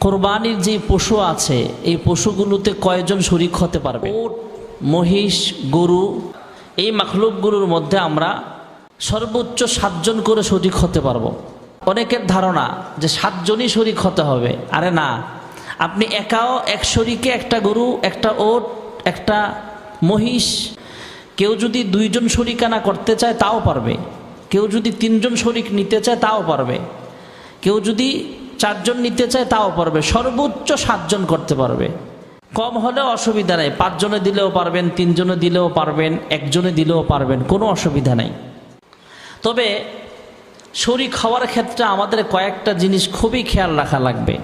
কোরবানির যে পশু আছে এই পশুগুলোতে কয়জন শরিক হতে পারবে? উট মহিষ গরু এই মাখলুকগুলোর মধ্যে আমরা সর্বোচ্চ সাতজন করে শরিক হতে পারব। অনেকের ধারণা যে সাতজনই শরিক হতে হবে। আরে না আপনি একাও এক শরিকে একটা গরু একটা ওট একটা মহিষ কেউ যদি দুইজন শরিকানা করতে চায় তাও পারবে। কেউ যদি তিনজন শরিক নিতে চায় তাও পারবে। কেউ যদি চারজন নিতে চায়, তাও পারবে। সর্বোচ্চ সাতজন করতে পারবে। কম হলেও অসুবিধা নেই। পাঁচজনে দিলেও পারবেন, তিনজনে দিলেও পারবেন, একজনে দিলেও পারবেন, কোনো অসুবিধা নেই। তবে শরিক হওয়ার ক্ষেত্রে আমাদের কয়েকটা জিনিস খুবই খেয়াল রাখা লাগবে।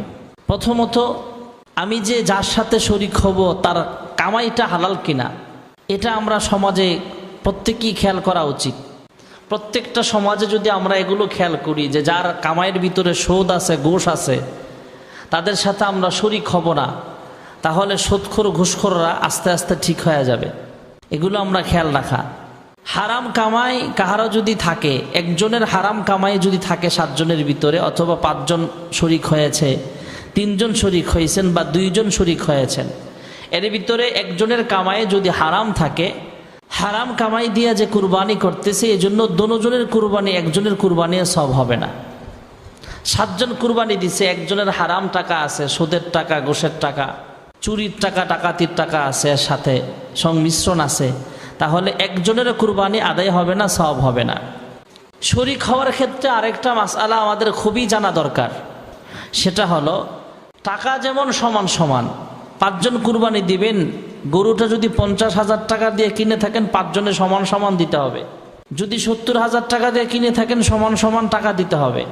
প্রথমত, আমি যে যার সাথে শরিক হব, তার কামাইটা হালাল কিনা, এটা আমরা সমাজে প্রত্যেকেই খেয়াল করা উচিত। প্রত্যেকটা সমাজে যদি আমরা এগুলো খেয়াল করি যে যার কামাইয়ের ভিতরে সুদ আছে ঘুষ আছে, তাদের সাথে আমরা শরিক হব না, তাহলে সুদখোর, ঘুষখোররা আস্তে আস্তে ঠিক হয়ে যাবে। এগুলো আমরা খেয়াল রাখা। হারাম কামাই কাহারও যদি থাকে, একজনের হারাম কামাই যদি থাকে সাতজনের ভিতরে, অথবা পাঁচজন শরিক হয়েছে, তিনজন শরিক হয়েছেন বা দুইজন শরিক হয়েছেন, এর ভিতরে একজনের কামাই যদি হারাম থাকে হারাম কামাই দিয়া যে কুরবানি করতেছে এই জন্য দনোজনের কুরবানি একজনের কুরবানি সব হবে না। সাতজন কুরবানি দিছে, একজনের হারাম টাকা আছে, সুদের টাকা গোষের টাকা, চুরির টাকা টাকাতির টাকা আছে, সাথে সংমিশ্রণ আছে। তাহলে একজনের কুরবানি আদায় হবে না, সব হবে না। শরিক হওয়ার ক্ষেত্রে আরেকটা মাসালা আমাদের খুবই জানা দরকার। সেটা হলো, টাকা যেমন সমান সমান, পাঁচজন কুরবানি দিবেন গরুটা যদি পঞ্চাশ হাজার টাকা দিয়ে কিনে থাকেন, পাঁচজনে সমান সমান দিতে হবে। যদি সত্তর হাজার টাকা দিয়ে কিনে থাকেন, সমান সমান টাকা দিতে হবে।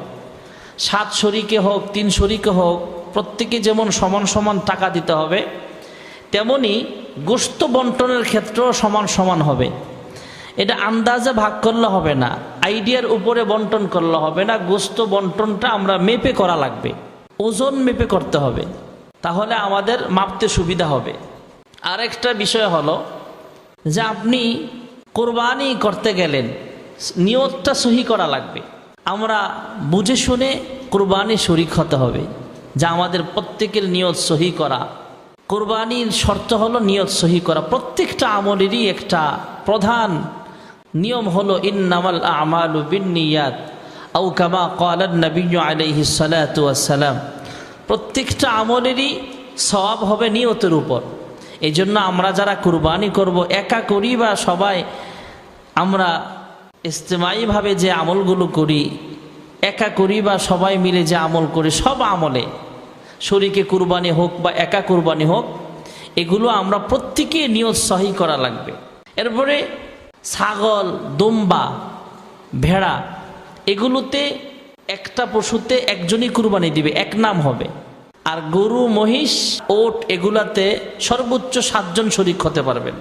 সাত শরিকে হোক, তিন শরিকে হোক, প্রত্যেকে যেমন সমান সমান টাকা দিতে হবে, তেমনি গোস্ত বন্টনের ক্ষেত্রেও সমান সমান হবে। এটা আন্দাজে ভাগ করলে হবে না, আইডিয়ার উপরে বন্টন করলে হবে না, গোস্ত বন্টনটা আমরা মেপে করা লাগবে। ওজন মেপে করতে হবে, তাহলে আমাদের মাপতে সুবিধা হবে। আরেকটা বিষয় হলো যে আপনি কোরবানি করতে গেলেন, নিয়তটা সহি করা লাগবে। আমরা বুঝে শুনে কোরবানি শরিক হতে হবে, যা আমাদের প্রত্যেকের নিয়ত সহি করা। কোরবানির শর্ত হলো নিয়ত সহি করা। প্রত্যেকটা আমলেরই একটা প্রধান নিয়ম হলো, ইন্নামাল আমালু বিনিয়াত আউ কামা কালান নবী আলাইহি ওয়াসসালাম প্রত্যেকটা আমলেরই সব হবে নিয়তের উপর। এই জন্য আমরা যারা কুরবানি করব, একা করি বা সবাই আমরা ইস্তেমাইভাবে যে আমলগুলো করি, একা করি বা সবাই মিলে যে আমল করি, সব আমলে। শরীকে কুরবানি হোক বা একা কুরবানি হোক, এগুলো আমরা প্রত্যেকে নিয়ত সহি করা লাগবে। এরপরে ছাগল, দুম্বা, ভেড়া, এগুলোতে একটা পশুতে একজনই কুরবানি দিবে, এক নাম হবে। আর গরু মহিষ ওট এগুলাতে সর্বোচ্চ সাতজন শরিক হতে পারবেন।